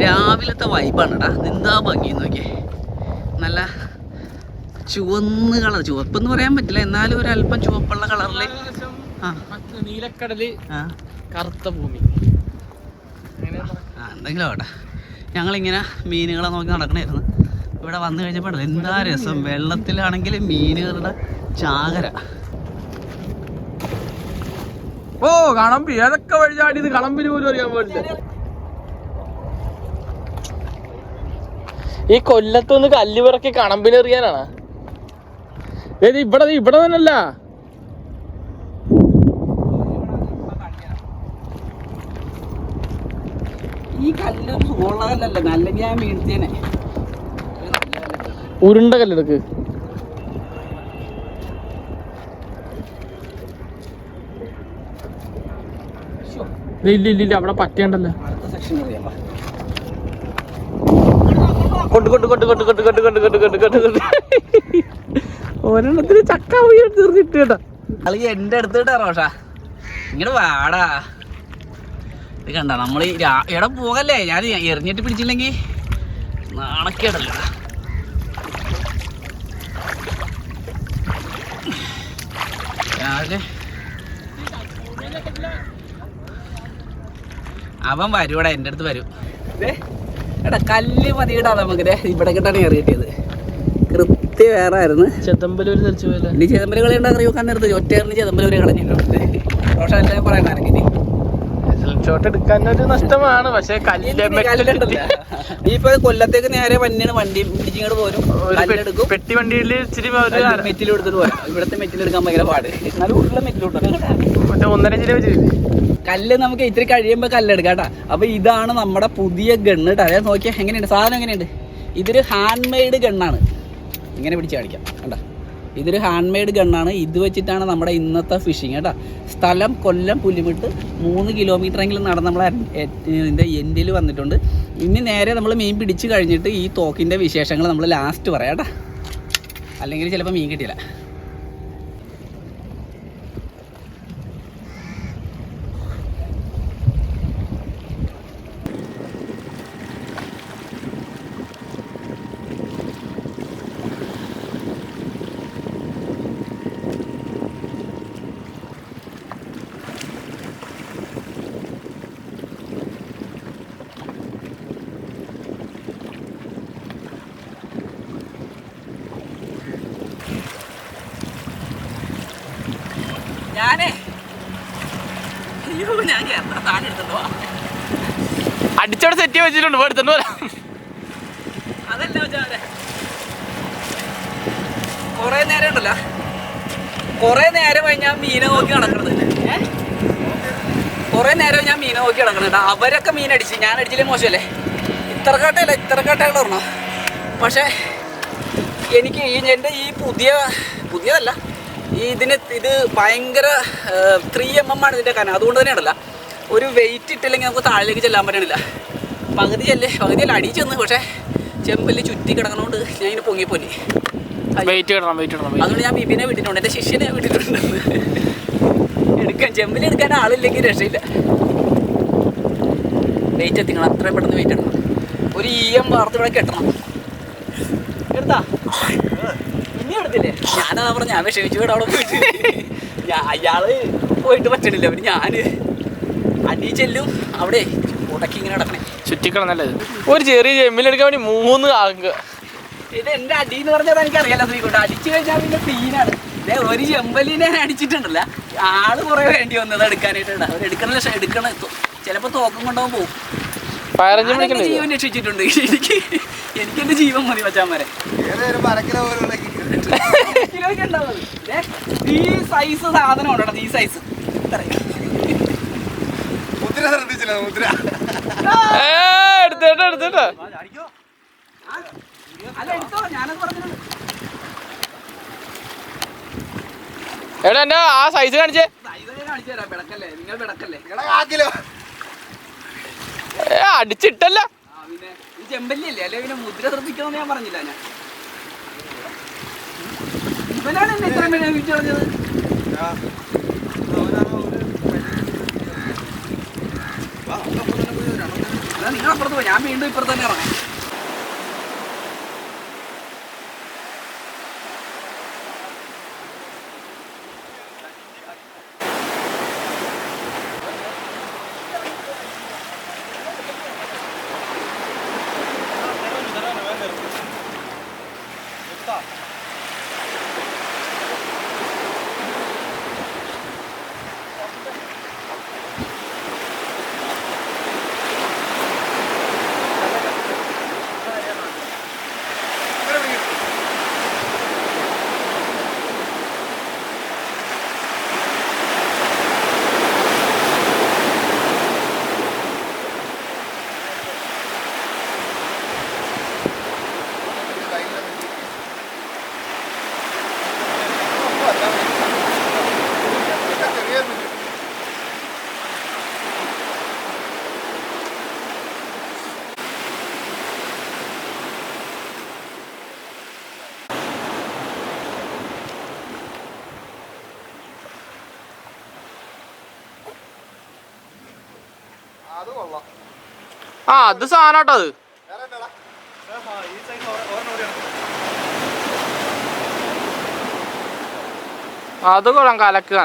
രാവിലത്തെ വൈബാണ് കേട്ടാ എന്താ ഭംഗി നോക്കിയേ. നല്ല ചുവന്ന് കളർ. ചുവപ്പ് എന്ന് പറയാൻ പറ്റില്ല. എന്നാലും ഒരു അല്പം ചുവപ്പുള്ള കളറിൽ. ആ. നീലക്കടൽ കറുത്ത ഭൂമി. എന്തെങ്കിലും ആവട്ടെ. ഞങ്ങളിങ്ങനെ മീനുകളെ നോക്കി നടക്കണായിരുന്നു. ഇവിടെ വന്നു കഴിഞ്ഞപ്പോൾ എന്താ രസം. വെള്ളത്തിലാണെങ്കിൽ മീനുകളുടെ ചാകര. ഓ കളമ്പി ഏതൊക്കെ വഴി ചാടിയത് കളമ്പിന് പോലും അറിയാൻ പാടില്ല. ഈ കൊല്ലത്തൊന്ന് കല്ല് പിറക്കി കണമ്പിനെറിയാനാണ് ഏത് ഇവിടെ ഇവിടെ തന്നെയല്ല. ഈ കല്ല് സുഖമുള്ള കല്ലല്ല അല്ലെങ്കിൽ ഞാൻ വീഴ്ത്തിയനെ. ഉരുണ്ട കല്ലെടുക്ക്. ഇല്ല ഇല്ല ഇല്ല അവിടെ പറ്റേണ്ടല്ലോ. അടുത്ത സെക്ഷൻ അറിയാം. കൊണ്ട് കൊണ്ട് കൊണ്ട് കൊണ്ട് കൊണ്ട് കൊണ്ട് കൊണ്ട് കൊണ്ട് കൊണ്ട് കൊണ്ട് കൊണ്ട് ഒരെണ്ണത്തിന് ചക്ക പോയി തീർന്നിട്ട് കേട്ടാ അല്ലെങ്കിൽ എന്റെ അടുത്തിട്ടാ റോഷ ഇങ്ങനെ വാടാ ഇത് കണ്ട നമ്മൾ എവിടെ പോകല്ലേ ഞാൻ എറിഞ്ഞിട്ട് പിടിച്ചില്ലെങ്കിൽ നാണക്കേടല്ല രാവിലെ അവൻ വരൂടാ എന്റെ അടുത്ത് വരും എടാ കല്ല് മതിയിടാ നമുക്ക്. ദേ ഇവിടെ കിട്ടാണ് കയറി കിട്ടിയത് കൃത്യ വേറെ ആയിരുന്നു ചെത്തമ്പലൂര് തെളിച്ചു ഇനി ചെതമ്പൽ കളി ഉണ്ടാക്കി നോക്കാൻ നേരത്ത് ഒറ്റയറിന് ചെതമ്പൽ വരെ കളഞ്ഞിട്ടുണ്ട് റോഷൻ എല്ലാം പറയണ എനിക്ക് ഷോട്ട് എടുക്കാനൊരു നഷ്ടമാണ്. പക്ഷെ നീ ഇപ്പൊ കൊല്ലത്തേക്ക് നേരെ വന്നിയാണ് വണ്ടി പിടിച്ചിങ്ങോട്ട് പോരും. പെട്ടി വണ്ടിയിൽ ഇച്ചിരി മെറ്റിൽ എടുത്തിട്ട് പോരാ. ഇവിടത്തെ മെറ്റിൽ എടുക്കാൻ ഭയങ്കര പാട്. എന്നാലും ഉള്ള മെറ്റിൽ മറ്റേ ഒന്നര ജില്ല വെച്ച് കല്ല് നമുക്ക് ഇത്തിരി കഴിയുമ്പോൾ കല്ലെടുക്കാം കേട്ടോ. അപ്പോൾ ഇതാണ് നമ്മുടെ പുതിയ ഗണ്ണ് കേട്ടോ അതായത് നോക്കിയാൽ എങ്ങനെയുണ്ട്? സാധനം എങ്ങനെയുണ്ട്? ഇതൊരു ഹാൻഡ് മെയ്ഡ് ഗണ്ണാണ് ഇങ്ങനെ പിടിച്ച് കാണിക്കാം. കേട്ടോ ഇതൊരു ഹാൻഡ് മെയ്ഡ് ഗണ്ണാണ് ഇത് വെച്ചിട്ടാണ് നമ്മുടെ ഇന്നത്തെ ഫിഷിങ് കേട്ടോ. സ്ഥലം കൊല്ലം പുലിമിട്ട്. മൂന്ന് കിലോമീറ്റർ എങ്കിലും നടന്ന് നമ്മൾ ഇതിന്റെ എൻഡിൽ വന്നിട്ടുണ്ട്. ഇനി നേരെ നമ്മൾ മീൻ പിടിച്ച് കഴിഞ്ഞിട്ട് ഈ തോക്കിന്റെ വിശേഷങ്ങൾ നമ്മൾ ലാസ്റ്റ് പറയാം കേട്ടോ. അല്ലെങ്കിൽ ചിലപ്പോൾ മീൻ കിട്ടിയില്ല. ഞാനേ. അയ്യോ ഞാൻ എത്ര താഴെ എടുത്തിട്ടോ അടിച്ചോടെ സെറ്റ് വെച്ചിട്ടുണ്ട് എടുത്തോണ്ട് വരാം. അതല്ല വെച്ചാൽ കൊറേ നേരം ഉണ്ടല്ലോ. കൊറേ നേരമായി ഞാൻ മീനെ നോക്കി നടക്കണത്? കൊറേ നേരം ഞാൻ മീനെ നോക്കി നടക്കണത്. അവരൊക്കെ മീൻ അടിച്ച്. ഞാൻ അടിച്ചില്ലേ മോശമല്ലേ? ഇത്ര കാട്ടയല്ല ഇത്ര കാട്ടകൾ പറഞ്ഞോ പക്ഷേ എനിക്ക് ഈ എന്റെ ഈ പുതിയ പുതിയതല്ല. ഇതിന് ഇത് ഭയങ്കര ത്രീ എം എം ആണ് ഇതിന്റെ കനം. അതുകൊണ്ട് തന്നെ തന്നെയാണല്ല. ഒരു വെയിറ്റ് ഇട്ടില്ലെങ്കിൽ നമുക്ക് താഴേക്ക് ചെല്ലാൻ പറ്റണില്ല. പകുതി ചെല്ലേ പകുതി അല്ല അടി ചെന്ന്. പക്ഷേ ചെമ്പൽ ചുറ്റി കിടക്കണോണ്ട് ഞാൻ ഇങ്ങനെ പൊങ്ങിപ്പോയി വെയിറ്റ് കിടണം വെയിറ്റ് കിടണം അതുകൊണ്ട് ഞാൻ ബിബിനെ വിട്ടിട്ടുണ്ട്. എന്റെ ശിഷ്യനെ വിട്ടിട്ടുണ്ട്. എടുക്കാൻ ചെമ്പിൽ എടുക്കാൻ ആളില്ലെങ്കിൽ രക്ഷയില്ല. വെയിറ്റ് എത്തിക്കണം അത്രയും പെട്ടെന്ന് വെയിറ്റ് ഇടണം. ഒരു ഇ എം വാർത്ത ഇവിടെ കെട്ടണം. എടുത്താ? എടുത്തില്ലേ ഞാനതാ പറഞ്ഞ ഞാൻ വീട് അവിടെ പോയിട്ട്. അയാൾ പോയിട്ട് പറ്റണില്ല പിന്നെ ഞാൻ. അടി ചെല്ലും അവിടെ. ഉടക്കി ഇങ്ങനെ നടക്കണേ. ചുറ്റിക്കണം ഇത് ഒരു ചെറിയ ജെമ്മിലെടുക്കാൻ വേണ്ടി മൂന്ന് ആങ്ക. ഇത് എന്റെ അടി എന്ന് പറഞ്ഞാൽ എനിക്ക് അറിയാലോ ശ്രീകുട്ട അടിച്ചു കഴിഞ്ഞാൽ പിന്നെ സീനാണ് ദേ ഒരു ചെമ്പലിനെ അടിച്ചിട്ടുണ്ടല്ല. ആൾ കുറെ വേണ്ടി വന്നത് എടുക്കാനായിട്ടുണ്ട്. അവർ എടുക്കണ എടുക്കണ ചിലപ്പോ തോക്കം കൊണ്ടുപോകാൻ പോകും ജീവൻ രക്ഷിച്ചിട്ടുണ്ട്. എനിക്ക് എനിക്ക് എന്റെ ജീവൻ മതി മച്ചാന്മാരെ. കിലോയ്ക്ക് ഉണ്ടാവും ഈ സൈസ് സാധനം ഉണ്ടോ ഈ സൈസ് മുദ്ര ശ്രദ്ധിച്ചില്ല മുദ്ര എടുത്തേട്ടോ എടുത്തോ എടാ എന്റെ ആ സൈസ് കാണിച്ചേ അടിച്ചിട്ടല്ല അല്ലേ പിന്നെ മുദ്ര ശ്രദ്ധിക്കണമെന്ന് ഞാൻ പറഞ്ഞില്ല ഞാൻ. ഇവനാണ് എന്നെ ഇത്രയും പോയി. ഞാൻ വീണ്ടും ഇപ്പുറത്ത് തന്നെ ഇറങ്ങാം അത് കൊള്ളാം ആ അത് സാധനാട്ടോ അത്? അത് കൊള്ളാം കലക്കുക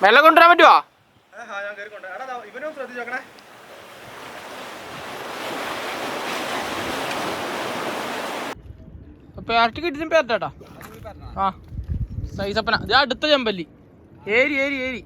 മെല്ലെ കൊണ്ടുവരാൻ പറ്റുമോ പേരറ്റ് കിട്ടിയും പേരറ്റാ ആ സൈസപ്പന ഇത് അടുത്ത ചെമ്പല്ലി. ഏരി ഏരി ഏരി.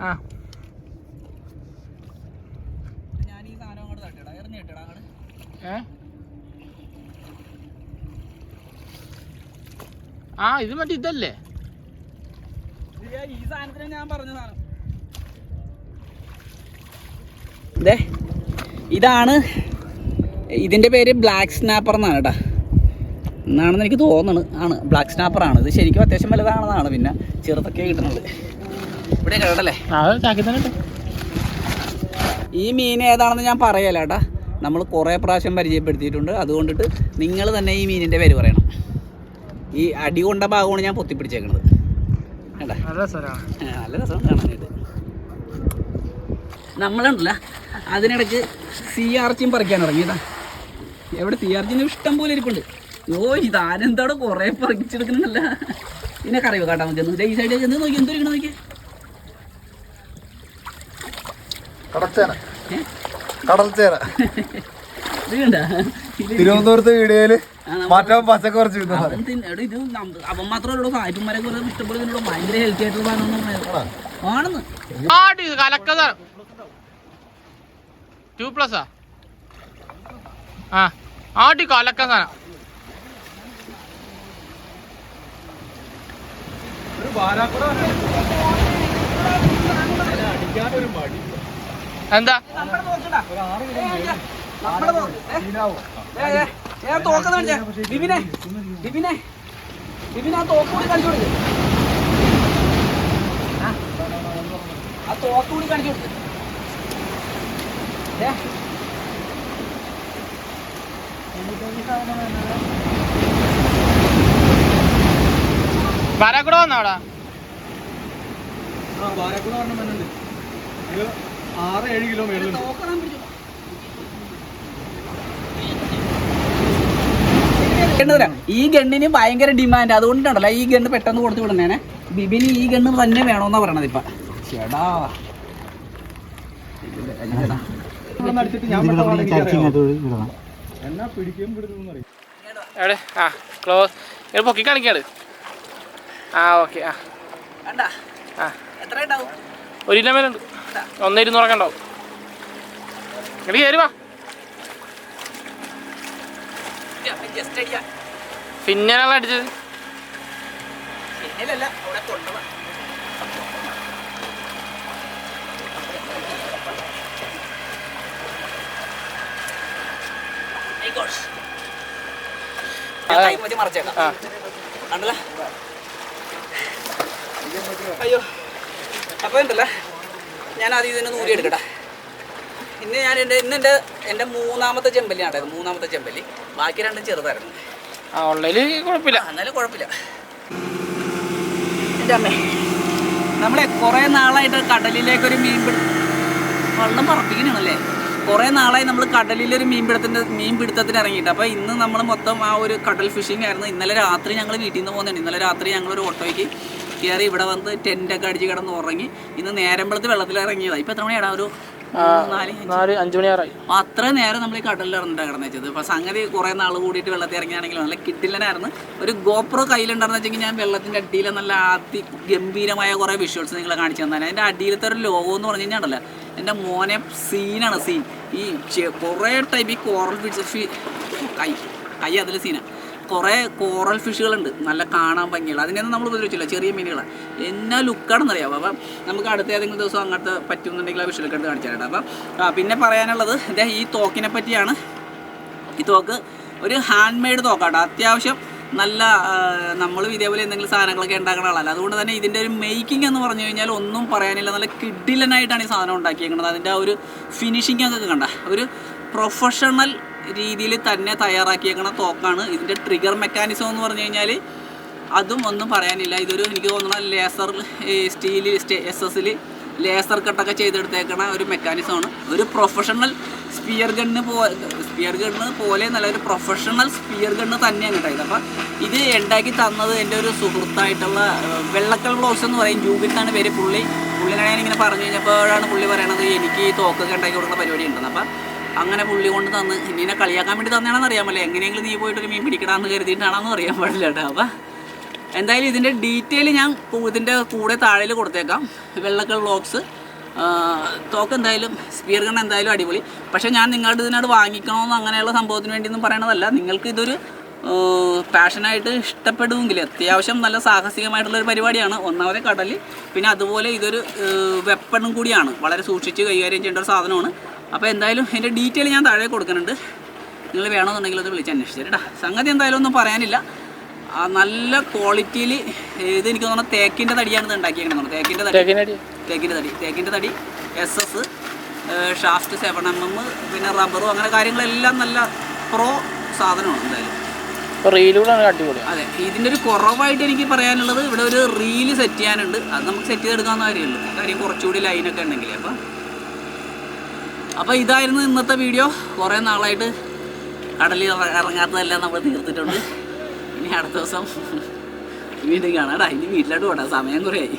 ആ. ഏ? ആ ഇത് മറ്റേ ഇതല്ലേ? ഈ സാധനത്തിന് ഞാൻ പറഞ്ഞതാണ്. ഇതാണ് ഇതിന്റെ പേര് ബ്ലാക്ക് സ്നാപ്പർ എന്നാണ് കേട്ടോ. എന്നാണെന്ന് എനിക്ക് തോന്നുന്നത് ആണ്. ബ്ലാക്ക് സ്നാപ്പർ ആണ്. ഇത് ശരിക്കും അത്യാവശ്യം വലുതാണെന്നാണ് പിന്നെ ചെറുതൊക്കെ കിട്ടുന്നത് ഇവിടെ കേട്ടല്ലേ ഈ മീൻ ഏതാണെന്ന് ഞാൻ പറയല കേട്ടാ. നമ്മൾ കുറേ പ്രാവശ്യം പരിചയപ്പെടുത്തിയിട്ടുണ്ട്. അതുകൊണ്ടിട്ട് നിങ്ങൾ തന്നെ ഈ മീനിന്റെ പേര് പറയണം. ഈ അടി കൊണ്ട ഭാഗമാണ് ഞാൻ പൊത്തിപ്പിടിച്ചേക്കണത്. കേട്ടാ നല്ല രസമാണ്. കാണാനായിട്ട്. നമ്മളുണ്ടല്ല. അതിനിടയ്ക്ക് സി ആർച്ചിയും പറിക്കാൻ ഇറങ്ങിയതാ എവിടെ സി ആർച്ചിന് ഇഷ്ടം പോലെ ഇരിപ്പുണ്ട്. ഓ ഇതാനെന്താടെ കുറേ പറിച്ചെടുക്കുന്നുണ്ടല്ല ഇതിനെ അറിയോ കാട്ടാൻ നമുക്ക് ഈ സൈഡിൽ ചെന്ന് നോക്കി. എന്തൊരിക്കണം നോക്കി കടച്ചേന. ഇത് തിരുവനന്തപുരത്തെ വീഡിയോയിൽ മാറ്റം തിന്ന- എടാ ഇത് നമ്മ- അവൻ മാത്രമല്ല ഇതിനോട് ഭയങ്കര ഹെൽത്തി ആയിട്ടുള്ള സാധനം ആണെന്ന്. ആടി കലക്കത. ടു പ്ലസ് ആ? ആടി കലക്ക സാധനം എന്താ? ഞാൻ തോക്കുന്ന ബിബിനെ ബിബിനെ ബിബിനെ ആ തോക്ക് കൂടി കാണിച്ചു കൊടുക്ക് ആ. ആറ് ഏഴ് കിലോ മേളിലുണ്ട്. ഈ ഗണ്ണിന് ഭയങ്കര ഡിമാൻഡ് അതുകൊണ്ടാണല്ലോ ഈ ഗണ്ണ് പെട്ടെന്ന് കൊടുത്തു വിടുന്നേനെ. ബിബിന് ഈ ഗണ്ണ് തന്നെ വേണമെന്നാ പറയണത് ഇപ്പൊ. ചേടാ. എവിടെ? ആ ക്ലോസ് പൊക്കി കാണിക്കാട് ആ ഓക്കെ ആ. കണ്ട? ആ. ഒരു കിലോ മേലുണ്ട് ഒന്ന് ഇരുന്നൂറൊക്കെ ഉണ്ടാവും ഇങ്ങോട്ട് കയറി വാ. പിന്നെയാണല്ലോ അടിച്ചത്. അയ്യോ. അപ്പൊ ഉണ്ടല്ലോ? ഞാൻ ആദ്യം ഇതിനെ നൂരി എടുക്കട്ടെ ഇന്ന് ഞാൻ എന്റെ ഇന്ന് എന്റെ എന്റെ മൂന്നാമത്തെ ചെമ്പല്ലിയാണ് മൂന്നാമത്തെ ചെമ്പല്ലി. ബാക്കി രണ്ടും ചെറുതായിരുന്നു. ആ ഉള്ളതിൽ കുഴപ്പമില്ല. എന്നാലും കുഴപ്പമില്ല. എന്റെ അമ്മേ നമ്മളെ കുറേ നാളായിട്ട് കടലിലേക്കൊരു മീൻ പിടി വെള്ളം പറപ്പിക്കണല്ലേ കുറേ നാളായി നമ്മൾ കടലിലൊരു മീൻ പിടുത്തത്തിന്റെ മീൻ പിടുത്തത്തിന് ഇറങ്ങിയിട്ട്. അപ്പോൾ ഇന്ന് നമ്മൾ മൊത്തം ആ ഒരു കടൽ ഫിഷിംഗ് ആയിരുന്നു. ഇന്നലെ രാത്രി ഞങ്ങൾ വീട്ടിൽ നിന്ന് പോകുന്നുണ്ട് ഇന്നലെ രാത്രി ഞങ്ങളൊരു ഒരു ഓട്ടോയ്ക്ക് കയറി ഇവിടെ വന്ന് ടെന്റൊക്കെ അടിച്ച് കിടന്ന് ഉറങ്ങി ഇന്ന് നേരമ്പളത്ത് വെള്ളത്തിൽ ഇറങ്ങിയതാണ് ഇപ്പോൾ എത്ര മണിയാടാ? ഒരു നാല് അഞ്ച്. മണിയാറായി. അത്ര നേരം നമ്മൾ ഈ കടലിൽ ഇറങ്ങിട്ടാണ് കിടന്നു വെച്ചത് അപ്പോൾ സംഗതി കുറേ നാൾ കൂടിയിട്ട് വെള്ളത്തിൽ ഇറങ്ങിയാണെങ്കിലും നല്ല കിട്ടില്ലനായിരുന്നു ഒരു ഗോപ്രോ കയ്യിലുണ്ടായിരുന്നു വെച്ചെങ്കിൽ ഞാൻ വെള്ളത്തിന്റെ അടിയിൽ നല്ല അതി ഗംഭീരമായ കുറേ വിഷ്വൽസ് നിങ്ങളെ കാണിച്ചു തന്നെ അതിന്റെ അടിയിലത്തെ ഒരു ലോഗോ എന്ന് പറഞ്ഞു കഴിഞ്ഞാൽ എന്റെ മോനെ സീനാണ് സീൻ ഈ കുറേ ടൈപ്പ് ഈ കോറൽ ഫിഷ് കൈ കൈ അതിൽ സീനാണ് കുറേ കോറൽ ഫിഷുകളുണ്ട് നല്ല കാണാൻ ഭംഗിയുള്ള. അതിനൊന്നും നമ്മൾ ഉപദ്രവിച്ചില്ല ചെറിയ മീനുകളാണ് എന്നാ ലുക്കാണെന്നറിയാം അപ്പം നമുക്ക് അടുത്ത ഏതെങ്കിലും ദിവസം അങ്ങനത്തെ പറ്റുന്നുണ്ടെങ്കിൽ ആ ഫിഷിലൊക്കെ എടുത്ത് കാണിച്ചു അപ്പം പിന്നെ പറയാനുള്ളത് ഇതേ ഈ തോക്കിനെ പറ്റിയാണ്. ഈ തോക്ക് ഒരു ഹാൻഡ് മെയ്ഡ് തോക്കാട്ടോ. അത്യാവശ്യം നല്ല നമ്മൾ ഇതേപോലെ എന്തെങ്കിലും സാധനങ്ങളൊക്കെ ഉണ്ടാക്കുന്ന ആളല്ല. അതുകൊണ്ട് തന്നെ ഇതിന്റെ ഒരു മേക്കിംഗ് എന്ന് പറഞ്ഞു കഴിഞ്ഞാൽ ഒന്നും പറയാനില്ല. നല്ല കിഡിലനായിട്ടാണ് ഈ സാധനം ഉണ്ടാക്കിയേക്കുന്നത്. അതിന്റെ ആ ഒരു ഫിനിഷിംഗ് ഒക്കെ കണ്ട. ഒരു പ്രൊഫഷണൽ രീതിയിൽ തന്നെ തയ്യാറാക്കിയേക്കണ തോക്കാണ്. ഇതിന്റെ ട്രിഗർ മെക്കാനിസം എന്ന് പറഞ്ഞു കഴിഞ്ഞാൽ അതും ഒന്നും പറയാനില്ല. ഇതൊരു എനിക്ക് തോന്നുന്ന ലേസർ സ്റ്റീൽ എസ് എസിൽ ലേസർ കട്ടൊക്കെ ചെയ്തെടുത്തേക്കണ ഒരു മെക്കാനിസമാണ് ഒരു പ്രൊഫഷണൽ സ്പിയർ ഗണ്ണ് പോ സ്പിയർ ഗണ്ണ് പോലെ നല്ല ഒരു പ്രൊഫഷണൽ സ്പിയർ ഗണ്ണ് തന്നെയാണ് ഇത്. അപ്പം ഇത് ഉണ്ടാക്കി തന്നത് എന്റെ ഒരു സുഹൃത്തായിട്ടുള്ള വെള്ളക്കൽ ബ്ലൗസ് എന്ന് പറയും. ജൂബിത്താണ് പേര്. പുള്ളി പുള്ളിനെ ഞാനിങ്ങനെ പറഞ്ഞു കഴിഞ്ഞപ്പോഴാണ് പുള്ളി പറയണത് എനിക്ക് തോക്കൊക്കെ ഉണ്ടാക്കി കൊടുക്കുന്ന പരിപാടി ഉണ്ടെന്ന്. അപ്പം അങ്ങനെ പുള്ളി കൊണ്ട് തന്ന്. എന്നെ കളിയാക്കാൻ വേണ്ടി തന്നെയാണെന്ന് അറിയാമല്ലോ എങ്ങനെയെങ്കിലും നീ പോയിട്ടൊരു മീൻ പിടിക്കണമെന്ന് കരുതിയിട്ടാണെന്ന് അറിയാൻ പാടില്ല കേട്ടോ. അപ്പം എന്തായാലും ഇതിന്റെ ഡീറ്റെയിൽ ഞാൻ ഇതിന്റെ കൂടെ താഴെ കൊടുത്തേക്കാം. വെള്ളക്കൽ ബ്ലോക്സ് തോക്ക് എന്തായാലും സ്പിയർ ഗൺ എന്തായാലും അടിപൊളി. പക്ഷേ ഞാൻ നിങ്ങളുടെ ഇതിനോട് വാങ്ങിക്കണമെന്ന് അങ്ങനെയുള്ള സംഭവത്തിന് വേണ്ടിയൊന്നും പറയണതല്ല. നിങ്ങൾക്ക് ഇതൊരു പാഷനായിട്ട് ഇഷ്ടപ്പെടുമെങ്കിൽ അത്യാവശ്യം നല്ല സാഹസികമായിട്ടുള്ള ഒരു പരിപാടിയാണ്. ഒന്നാമത് കടൽ പിന്നെ അതുപോലെ ഇതൊരു വെപ്പണും കൂടിയാണ്. വളരെ സൂക്ഷിച്ച് കൈകാര്യം ചെയ്യേണ്ട ഒരു സാധനമാണ്. അപ്പോൾ എന്തായാലും എന്റെ ഡീറ്റെയിൽ ഞാൻ താഴെ കൊടുക്കുന്നുണ്ട്. നിങ്ങൾ വേണമെന്നുണ്ടെങ്കിൽ അത് വിളിച്ച് അന്വേഷിച്ചു കേട്ടോ. സംഗതി എന്തായാലും ഒന്നും പറയാനില്ല. ആ നല്ല ക്വാളിറ്റിയിൽ ഇത് എനിക്ക് തോന്നുന്നു തേക്കിന്റെ തടിയാണ് ഇത് ഉണ്ടാക്കിയേക്കുന്നത് തേക്കിന്റെ തടി. തേക്കിന്റെ തടി? തേക്കിന്റെ തടി. S S shaft seven M M പിന്നെ റബ്ബറും അങ്ങനെ കാര്യങ്ങളെല്ലാം നല്ല പ്രോ സാധനമാണ് എന്തായാലും. അടിപൊളി. അതെ ഇതിന്റെ ഒരു കുറവായിട്ട് എനിക്ക് പറയാനുള്ളത് ഇവിടെ ഒരു റീൽ സെറ്റ് ചെയ്യാനുണ്ട്. അത് നമുക്ക് സെറ്റ് ചെയ്തെടുക്കാവുന്ന കാര്യമുള്ളൂ കാര്യം കുറച്ചുകൂടി ലൈനൊക്കെ ഉണ്ടെങ്കിൽ അപ്പം അപ്പോൾ ഇതായിരുന്നു ഇന്നത്തെ വീഡിയോ. കുറേ നാളായിട്ട് കടലിൽ ഇറ- ഇറങ്ങാത്തതെല്ലാം നമ്മൾ തീർത്തിട്ടുണ്ട്. ഇനി അടുത്ത ദിവസം വീണ്ടും കാണാടാ ഇനി വീട്ടിലോട്ട് പോട്ടെ സമയം കുറേ ആയി